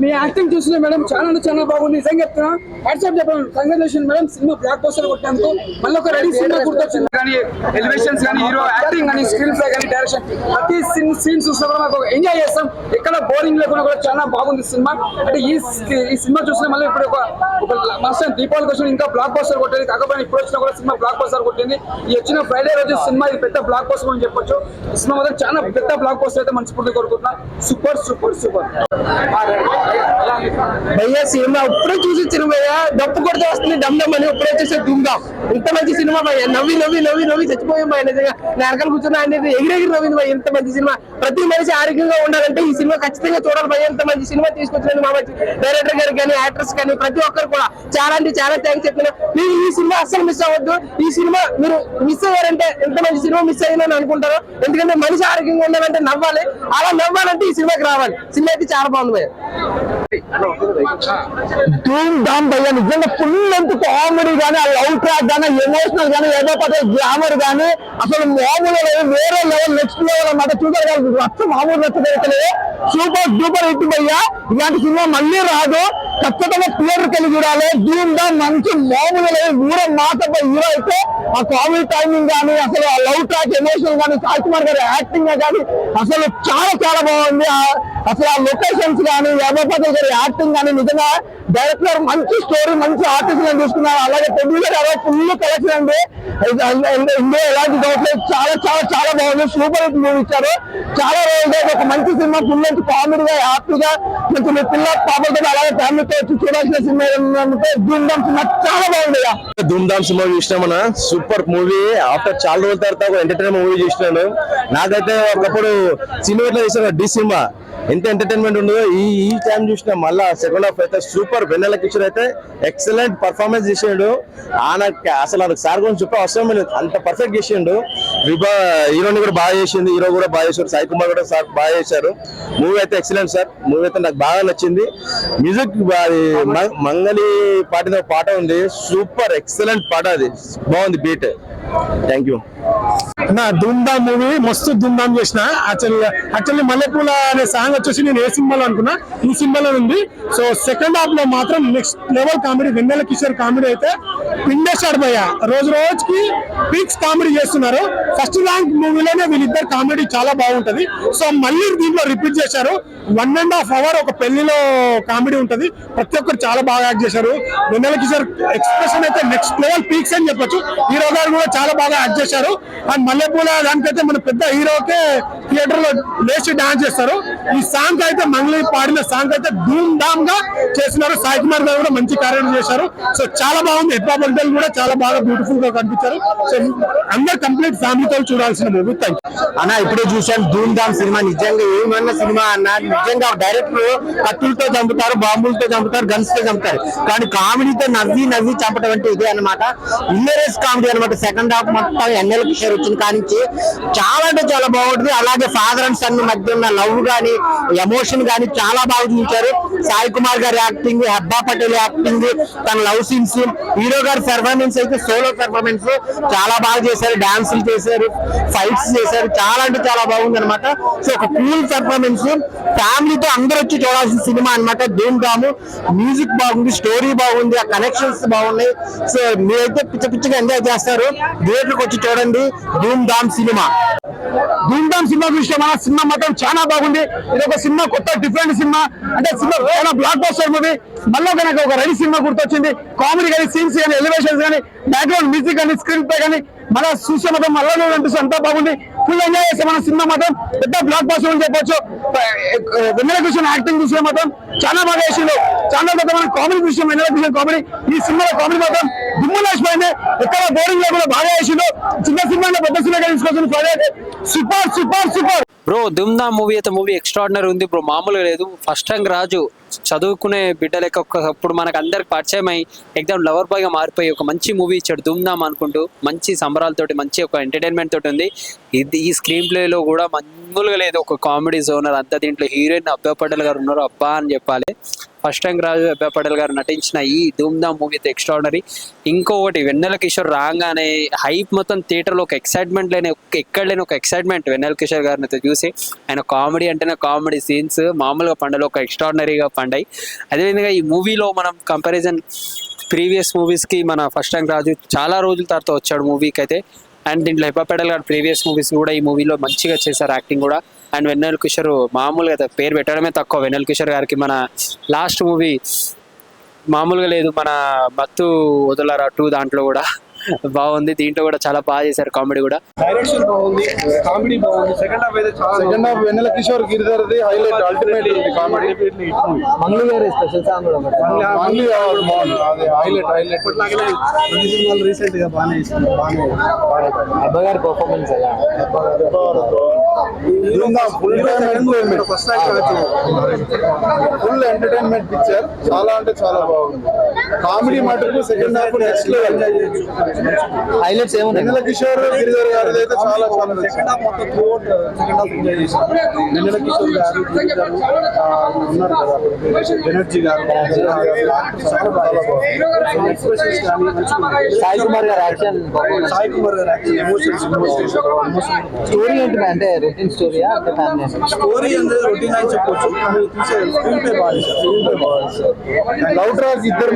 మీ acting చూసిన madam చాలా అంటే చాలా బాగుంది. నిజంగా చెప్తున్నా వాట్సాప్ చెప్పాను. Congratulation madam. Cinema blockbuster కొట్టినందుకు. మళ్ళీ ఒక రెడీ సినిమా గుర్తొచ్చింది. కానీ ఎలివేషన్స్ కానీ హీరో యాక్టింగ్ కానీ స్క్రీన్ ప్లే కానీ డైరెక్షన్ ప్రతి సీన్ సీన్ చూసినా కూడా మాకు ఎంజాయ్ చేస్తాం. ఎక్కడ బోరింగ్ లేకుండా కూడా చాలా బాగుంది సినిమా. అంటే ఈ ఈ సినిమా చూసిన మళ్ళీ ఇప్పుడు ఒక ఒక మస్తు దీపావళి కోసం ఇంకా బ్లాక్ బస్టర్ కొట్టేది. కాకపోతే ఇప్పుడు వచ్చినా కూడా సినిమా బ్లాక్ బస్టర్ కొట్టింది. ఈ వచ్చిన ఫ్రైడే రోజు సినిమా ఇది పెద్ద బ్లాక్ బస్టర్ అని చెప్పొచ్చు. సినిమా మాత్రం చాలా పెద్ద బ్లాక్ బస్టర్ అయితే మనస్ఫూర్తి కోరుకుంటున్నా. Super super super. భయ్యా సినిమా ఇప్పుడే చూసి సినిమా భయ్యా. డప్పు కొడితే వస్తుంది డమ్ డమ్ అని ఇప్పుడే చూసే దుమ్దాం ఇంత మంచి సినిమా భయ్యా. నవ్వి నవ్వి నవ్వి నవ్వి చచ్చిపోయాం భయ నిజంగా. నేను కూర్చున్నా అనేది ఎగిరెగిరి నవ్వింది భయ ఇంత మంచి సినిమా. ప్రతి మనిషి ఆరోగ్యంగా ఉండాలంటే ఈ సినిమా ఖచ్చితంగా చూడాలి భయ ఇంత మంచి సినిమా తీసుకొచ్చినందుకు మా మంచి డైరెక్టర్ గారు కానీ యాక్టర్స్ కానీ ప్రతి ఒక్కరు కూడా చాలా అంటే చాలా థ్యాంక్స్ చెప్తున్నా. మీరు ఈ సినిమా అస్సలు మిస్ అవ్వద్దు. ఈ సినిమా మీరు మిస్ అయ్యారంటే ఎంత మంచి సినిమా మిస్ అయ్యిందని అనుకుంటారు. ఎందుకంటే మనిషి ఆరోగ్యంగా ఉండాలంటే నవ్వాలి. అలా నవ్వాలంటే ఈ సినిమాకి రావాలి. సినిమా అయితే చాలా బాగుంది భయ్య. ధూమ్ ధామ్ భయ్య నిజంగా ఫుల్ లెంత్ కామెడీ కానీ ఆ లవ్ ట్రాక్ కానీ ఎమోషనల్ కానీ ఏదో పదే గ్లామర్ కానీ అసలు మామూలు వేరే లెవెల్ నెక్స్ట్ లెవెల్ అన్నమాట చూడగలరు రచ్చ మామూలు నచ్చలేదు సూపర్ సూపర్ హిట్ భయ్య. ఇలాంటి సినిమా మళ్ళీ రాదు. ఖచ్చితంగా థియేటర్ కెళ్ళి చూడాలి దీంతో మంచి మామూలు లేదు వీర హీరో అయితే ఆ కామెడీ టైమింగ్ కానీ అసలు ఆ లవ్ ట్రాక్ ఎమోషన్ కానీ సాయి కుమార్ గారి యాక్టింగ్ కానీ అసలు చాలా చాలా బాగుంది. ఆ- అసలు ఆ లొకేషన్స్ కానీ యాదవపతి గారి యాక్టింగ్ కానీ నిజంగా డైరెక్టర్ మంచి స్టోరీ మంచి ఆర్టిస్ట్ తీసుకున్నారు. అలాగే ప్రొడ్యూసర్ ఎవరో ఫుల్ కలెక్షన్ అండి. ఇందులో ఎలాంటి డౌట్ లేదు. చాలా చాలా చాలా బాగుంది. సూపర్ హిట్ మూవీ ఇచ్చారు. చాలా రోజులు ఒక మంచి సినిమా ఫుల్ మంచి కామెడీగా హ్యాపీగా కొంచెం మీ పిల్ల పాపలతో అలాగే ఫ్యామిలీ వచ్చి చూడాల్సిన సినిమా సినిమా చాలా బాగుంది ధూమ్ ధామ్ సినిమా చూసినా మన సూపర్ మూవీ. ఆఫ్టర్ చాలా రోజుల తర్వాత ఒక ఎంటర్టైన్మెంట్ మూవీ చూసినాను. నాకైతే ఒకప్పుడు సినిమా చూసాను డి సినిమా. ఎంత ఎంటర్టైన్మెంట్ ఉండదో ఈ ఈ టైం చూసిన మళ్ళా సెకండ్ హాఫ్ అయితే సూపర్ వెన్నెల కిషోర్ అయితే ఎక్సలెంట్ పర్ఫార్మెన్స్ చేసాడు. ఆయన అసలు ఆయనకు సార్ గురించి చెప్పే అవసరం లేదు. అంత పర్ఫెక్ట్ చేసిండు. విభా హీరోని కూడా బాగా చేసింది హీరో కూడా బాగా చేశారు సాయి కుమార్ కూడా సార్ బాగా చేశారు. మూవీ అయితే ఎక్సలెంట్ సార్. మూవీ అయితే నాకు బాగా నచ్చింది. మ్యూజిక్ అది మంగళి పాటిన పాట ఉంది. సూపర్ ఎక్సలెంట్ పాట అది. బాగుంది బీట్ థ్యాంక్ యూ నా ధూమ్ధామ్ మూవీ మస్తు ధూమ్ధామ్ చేసిన. యాక్చువల్లీ యాక్చువల్లీ మల్లెపూల అనే సాంగ్ వచ్చేసి నేను ఏ సినిమాలో అనుకున్నా? ఈ సినిమాలో ఉంది. సో సెకండ్ హాఫ్లో మాత్రం next level comedy Vennela Kishore comedy అయితే పిండేశాడు భయ్య. రోజు రోజుకి పీక్స్ కామెడీ చేస్తున్నారు. ఫస్ట్ ర్యాంక్ మూవీలోనే వీళ్ళిద్దరు కామెడీ చాలా బాగుంటది. సో మళ్ళీ దీంట్లో రిపీట్ చేశారు. వన్ అండ్ హాఫ్ అవర్ ఒక పెళ్ళిలో కామెడీ ఉంటది. ప్రతి ఒక్కరు చాలా బాగా యాక్ట్ చేశారు. వెన్నెల కిషోర్ ఎక్స్ప్రెషన్ అయితే నెక్స్ట్ లెవెల్ పీక్స్ అని చెప్పొచ్చు. హీరో గారు కూడా చాలా బాగా యాక్ట్ చేశారు. అండ్ మల్లెపూల దానికైతే మన పెద్ద హీరోకే థియేటర్లో లేచి డాన్స్ చేస్తారు. ఈ సాంగ్ అయితే మంగళి పాడిన సాంగ్ అయితే ధూమ్ ధామ్గా చేస్తున్నారు. సాయి కుమార్ గారు కూడా మంచి కార్యం చేశారు. సో చాలా బాగుంది. హెడ్ బండల్ కూడా చాలా బాగా బ్యూటిఫుల్గా కనిపించారు. సో అందరు కంప్లీట్ ఫ్యామిలీతో చూడాల్సిన మూవీ థ్యాంక్ అన్న ఇప్పుడే చూశాను ధూమ్ ధామ్ సినిమా. నిజంగా ఏమన్నా సినిమా అన్న? నిజంగా డైరెక్టర్ కత్తులతో చంపుతారు బాంబులతో చంపుతారు గన్స్తో చంపుతారు. కానీ కామెడీతో నవ్వి నవ్వి చంపడం అంటే ఇదే అనమాట ఇల్లరేస్ కామెడీ అనమాట సెకండ్ హాఫ్ మొత్తం ఎన్ఎల్ కిషోర్ వచ్చిన కానించి చాలా అంటే చాలా బాగుంటుంది. అలాగే ఫాదర్ అండ్ సన్ మధ్య ఉన్న లవ్ కానీ ఎమోషన్ కానీ చాలా బాగా చూపించారు. సాయి కుమార్ గారి యాక్టింగ్ హెబ్బా పటేల్ యాక్టింగ్ తన లవ్ సీన్స్ హీరో గారి పెర్ఫార్మెన్స్ అయితే సోలో పెర్ఫార్మెన్స్ చాలా బాగా చేశారు. డాన్సులు చేశారు ఫైట్స్ చేశారు. చాలా అంటే చాలా బాగుంది అనమాట సో ఒక కూల్ పెర్ఫార్మెన్స్ ఫ్యామిలీతో అందరూ వచ్చి చూడాల్సిన సినిమా అనమాట ధూమ్ ధాము మ్యూజిక్ బాగుంది స్టోరీ బాగుంది ఆ కనెక్షన్స్ బాగున్నాయి. సో మీరైతే పిచ్చ పిచ్చగా ఎంజాయ్ చేస్తారు. థియేటర్కి వచ్చి చూడండి. ధూమ్ ధామ్ సినిమా. ధూమ్ ధామ్ సినిమా చూస్తే మన సినిమా మాత్రం చాలా బాగుంది. ఇది ఒక సినిమా కొత్త డిఫరెంట్ సినిమా. అంటే సినిమా చాలా బ్లాక్ బస్టర్ మూవీ మళ్ళీ కనుక ఒక రెడీ సినిమా గుర్తొచ్చింది. కామెడీ కానీ సీన్స్ కానీ ఎలివేషన్స్ కానీ బ్యాక్గ్రౌండ్ మ్యూజిక్ కానీ స్క్రీన్ ప్లే కానీ మన చూసే మొత్తం మళ్ళీ అనిపిస్తుంది. అంతా బాగుంది. ఫుల్ ఎంజాయ్ చేస్తే మనం సినిమా మాత్రం పెద్ద బ్లాక్ బస్టర్ అని చెప్పొచ్చు. వెన్నెల కృష్ణ యాక్టింగ్ చూసిన మాత్రం చాలా బాగా వేసిండు చాలా పెద్ద మన కామెడీ విషయం వెన్నెల కృష్ణ కామెడీ ఈ సినిమాలో కామెడీ మాత్రం దుమ్ములేసిపోయింది ఎక్కడ బోరింగ్ లేకుండా బాగా వేసిండు చిన్న సినిమా పెద్ద సినిమా తీసుకొచ్చిన సూపర్ సూపర్ సూపర్ బ్రో దుమ్దా మూవీ అయితే మూవీ ఎక్స్ట్రాడినరీ ఉంది బ్రో మామూలుగా లేదు. First rank Raju. చదువుకునే బిడ్డ లెక్క ఒకప్పుడు మనకు అందరికి పరిచయం అయ్యి ఎగ్జామ్ లవర్ బాయ్గా మారిపోయి ఒక మంచి మూవీ ఇచ్చాడు దుమ్దాం అనుకుంటూ. మంచి సంబరాలతోటి మంచి ఒక ఎంటర్టైన్మెంట్ తోటి ఉంది. ఇది ఈ స్క్రీన్ ప్లే లో కూడా మామూలుగా లేదు. ఒక కామెడీ జోనర్ అంతా దీంట్లో హీరోయిన్ అబ్బా పటేల్ గారు ఉన్నారు అబ్బా అని చెప్పాలి. ఫస్ట్ టైం రాజు పటేల్ గారు నటించిన ఈ ధూమ్ధామ్ మూవీ అయితే ఎక్స్ట్రాడనరీ ఇంకొకటి వెన్నెల కిషోర్ రాగానే హైప్ మొత్తం థియేటర్లో ఒక ఎక్సైట్మెంట్ లేని ఎక్కడ లేని ఒక ఎక్సైట్మెంట్ వెన్నెల కిషోర్ గారిని అయితే చూసి. ఆయన కామెడీ అంటేనే కామెడీ సీన్స్ మామూలుగా పండలు ఒక ఎక్స్ట్రాడనరీగా పండాయి. అదేవిధంగా ఈ మూవీలో మనం కంపారిజన్ ప్రీవియస్ మూవీస్కి మన ఫస్ట్ టైం రాజు చాలా రోజుల తర్వాత వచ్చాడు మూవీకి అయితే. అండ్ దీంట్లో హిప్పపెడల్ గారు ప్రీవియస్ మూవీస్ కూడా ఈ మూవీలో మంచిగా చేశారు యాక్టింగ్ కూడా. అండ్ వెన్నెల కిషోర్ మామూలుగా పేరు పెట్టడమే తక్కువ. వెన్నెల కిషోర్ గారికి మన లాస్ట్ మూవీ మామూలుగా లేదు. మన మత్తు వదలరా టూ దాంట్లో కూడా. బాగుంది. దీంట్లో కూడా చాలా బాగా చేశారు కామెడీ కూడా. డైరెక్షన్ బాగుంది. కామెడీ బాగుంది. సెకండ్ హాఫ్ అయితే చాలా సెకండ్ హాఫ్ వెన్నెల కిషోర్ గిరిధర్ది హైలైట్ అల్టిమేట్ ఉంది కామెడీ. మంగ్లీ గారి స్పెషల్ సాంగ్ కూడా? మంగ్లీ బాగుంది. అది హైలైట్ హైలైట్ అన్ని సినిమాలు రీసెంట్గా బాగానే ఇస్తుంది బాగానే అబ్బాయి గారి పర్ఫార్మెన్స్ ఎలా ఫస్ట్ ఫుల్ ఎంటర్టైన్మెంట్ పిక్చర్ చాలా అంటే చాలా బాగుంది. కామెడీ మటుకు second half next level highlights ఏమున్నాయి? కిషోర్ గిరిధర్ గారిది అయితే చాలా చాలా సెకండ్ హాఫ్ మొత్తం throughout second half enjoy చేశాను వెన్నెల కిషోర్ గారు గిరి గారు ఆ, ఉన్నారు కదా బెనర్జీ గారు చాలా బాగా ఎక్స్ప్రెషన్స్ కానీ సాయి కుమార్ గారి యాక్షన్ సాయి కుమార్ గారు యాక్షన్ ఎమోషన్స్ స్టోరీ ఏంటి అంటే రొటీన్ స్టోరీయా అంటే ఫ్యామిలీ స్టోరీ అనేది రొటీన్ అని చెప్పొచ్చు. కానీ తీసే స్క్రీన్ ప్లే బాగా స్క్రీన్ ప్లే బాగా లవ్ ఇద్దరు